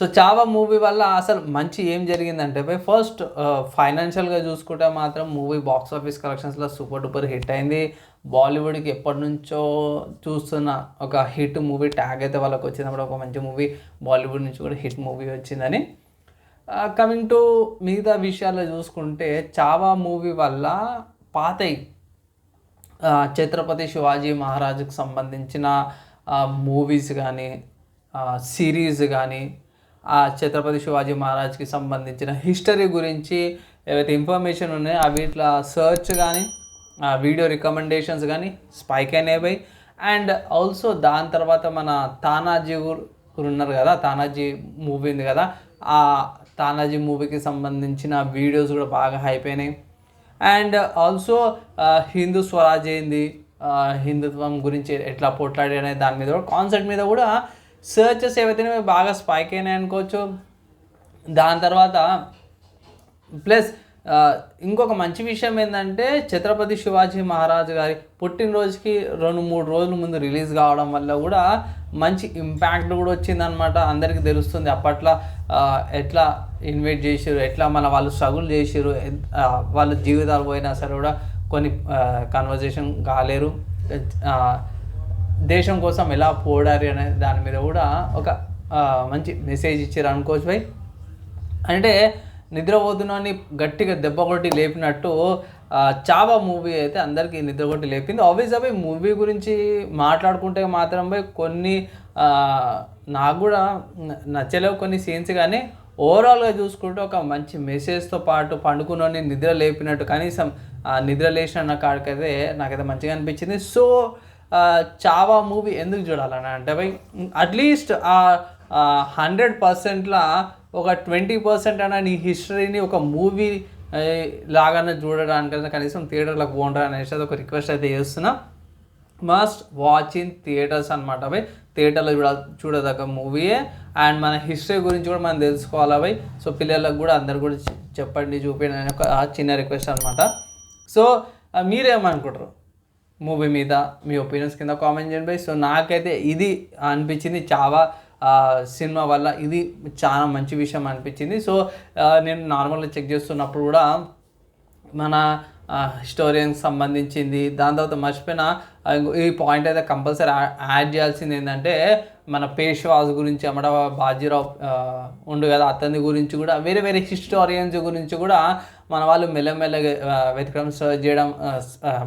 So Chhaava movie వల్ల అసలు మంచి ఏం జరిగిందంటే బై ఫస్ట్ ఫైనాన్షియల్గా చూసుకుంటే మాత్రం మూవీ బాక్స్ ఆఫీస్ కలెక్షన్స్లో సూపర్ డూపర్ హిట్ అయింది. బాలీవుడ్కి ఎప్పటి నుంచో చూస్తున్న ఒక హిట్ మూవీ ట్యాగ్ అయితే వాళ్ళకి వచ్చినప్పుడు ఒక మంచి మూవీ బాలీవుడ్ నుంచి కూడా హిట్ మూవీ వచ్చిందని. కమింగ్ టు మిగతా విషయాల్లో చూసుకుంటే చావా మూవీ వల్ల పాతయి ఛత్రపతి శివాజీ మహారాజుకు సంబంధించిన మూవీస్ కానీ సిరీస్ కానీ ఆ ఛత్రపతి శివాజీ మహారాజ్కి సంబంధించిన హిస్టరీ గురించి ఏవైతే ఇన్ఫర్మేషన్ ఉన్నాయో అవి ఇట్లా సర్చ్ కానీ వీడియో రికమెండేషన్స్ కానీ స్పైక్ అయినాయి అండ్ ఆల్సో దాని తర్వాత మన తానాజీ గురు ఉన్నారు కదా తానాజీ మూవీ ఉంది కదా ఆ తానాజీ మూవీకి సంబంధించిన వీడియోస్ కూడా బాగా హైప్ అయినాయి. అండ్ ఆల్సో హిందూ స్వరాజ్ ఏంది హిందుత్వం గురించి ఎట్లా పోట్లాడి అనే దాని మీద కూడా కాన్సెప్ట్ మీద కూడా సర్చెస్ ఏవైతే బాగా స్పైక్ అయినాయి అనుకోవచ్చు. దాని తర్వాత ప్లస్ ఇంకొక మంచి విషయం ఏంటంటే ఛత్రపతి శివాజీ మహారాజ్ గారి పుట్టినరోజుకి రెండు మూడు రోజుల ముందు రిలీజ్ కావడం వల్ల కూడా మంచి ఇంపాక్ట్ కూడా వచ్చిందనమాట అందరికీ తెలుస్తుంది అప్పట్లో ఎట్లా ఇన్వైట్ చేసారు ఎట్లా మన వాళ్ళు స్ట్రగుల్ చేసారు వాళ్ళ జీవితాలు పోయినా సరే కూడా కొన్ని కన్వర్జేషన్ కాలేరు. దేశం కోసం ఎలా పోడారు అనే దాని మీద కూడా ఒక మంచి మెసేజ్ ఇచ్చారు అనుకోవచ్చు భయ్. అంటే నిద్రపోతున్నాన్ని గట్టిగా దెబ్బ కొట్టి లేపినట్టు చావా మూవీ అయితే అందరికీ నిద్ర కొట్టి లేపింది. ఆబ్వియస్ అవి మూవీ గురించి మాట్లాడుకుంటే మాత్రం పోయి కొన్ని నాకు కూడా నచ్చలేవు కొన్ని సీన్స్ కానీ ఓవరాల్గా చూసుకుంటే ఒక మంచి మెసేజ్తో పాటు పండుకున్నోని నిద్ర లేపినట్టు కనీసం నిద్ర లేచిన కాడికైతే నాకైతే మంచిగా అనిపించింది. సో చావా మూవీ ఎందుకు చూడాలని అంటే బై అట్లీస్ట్ ఆ హండ్రెడ్ పర్సెంట్లా ఒక ట్వంటీ పర్సెంట్ అయినా నీ హిస్టరీని ఒక మూవీ లాగానే చూడడానికైనా కనీసం థియేటర్లకు పోండి అనేసి అది ఒక రిక్వెస్ట్ అయితే చేస్తున్నా. మస్ట్ వాచ్ ఇన్ థియేటర్స్ అనమాట అవి థియేటర్లో చూడ చూడదగ్గ మూవీయే అండ్ మన హిస్టరీ గురించి కూడా మనం తెలుసుకోవాలి అవి సో పిల్లలకు కూడా అందరు కూడా చెప్పండి చూపించండి అని ఒక చిన్న రిక్వెస్ట్ అనమాట సో మీరేమనుకుంటారు? మూవీ మీద మీ ఒపీనియన్స్ కింద కామెంట్ చేయండి. సో నాకైతే ఇది అనిపించింది. చాలా సినిమా వల్ల ఇది చాలా మంచి విషయం అనిపించింది. సో నేను నార్మల్గా చెక్ చేస్తున్నప్పుడు కూడా మన హిస్టోరియన్కి సంబంధించింది. దాని తర్వాత మర్చిపోయిన ఈ పాయింట్ అయితే కంపల్సరీ యాడ్ చేయాల్సింది ఏంటంటే మన పేష్వాస్ గురించి అమ్మడ బాజీరావు ఉండు కదా అతని గురించి కూడా వేరే వేరే హిస్టోరియన్స్ గురించి కూడా మన వాళ్ళు మెల్లమెల్లగా వెతకడం సర్చ్ చేయడం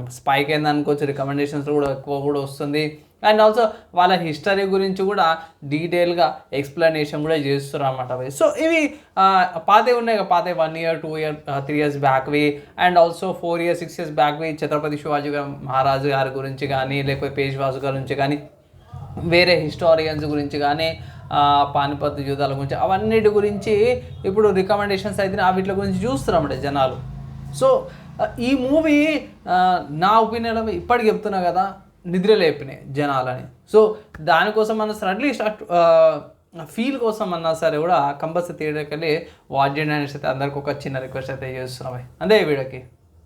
స్పైక్ అయింది అనుకోవచ్చు రికమెండేషన్స్ కూడా ఎక్కువ కూడా వస్తుంది. అండ్ ఆల్సో వాళ్ళ హిస్టరీ గురించి కూడా డీటెయిల్గా ఎక్స్ప్లెనేషన్ కూడా చేస్తారు అనమాట సో ఇవి పాతే ఉన్నాయి కదా పాతే one year two year three years బ్యాక్వి and also four years six years బ్యాక్వి Chhatrapati Shivaji మహారాజు గారి గురించి కానీ లేకపోతే పేష్వాజు గురించి కానీ వేరే హిస్టారియన్స్ గురించి కానీ పానిపత్ యుద్ధాల గురించి అవన్నిటి గురించి ఇప్పుడు రికమెండేషన్స్ అయితే వీటి గురించి చూస్తున్నాం జనాలు. సో ఈ మూవీ నా ఒపీనియన్ ఇప్పటికి చెప్తున్నా కదా నిద్ర లేపినాయి జనాలని. సో దానికోసం మన అట్లీస్ట్ ఫీల్ కోసం అన్నా సరే కూడా కంపల్సరీ థియేటర్కి వెళ్ళి వాచ్ చేయండి అనేసి అయితే అందరికి ఒక చిన్న రిక్వెస్ట్ అయితే చేస్తున్నాం అంతే ఈ వీడియోకి.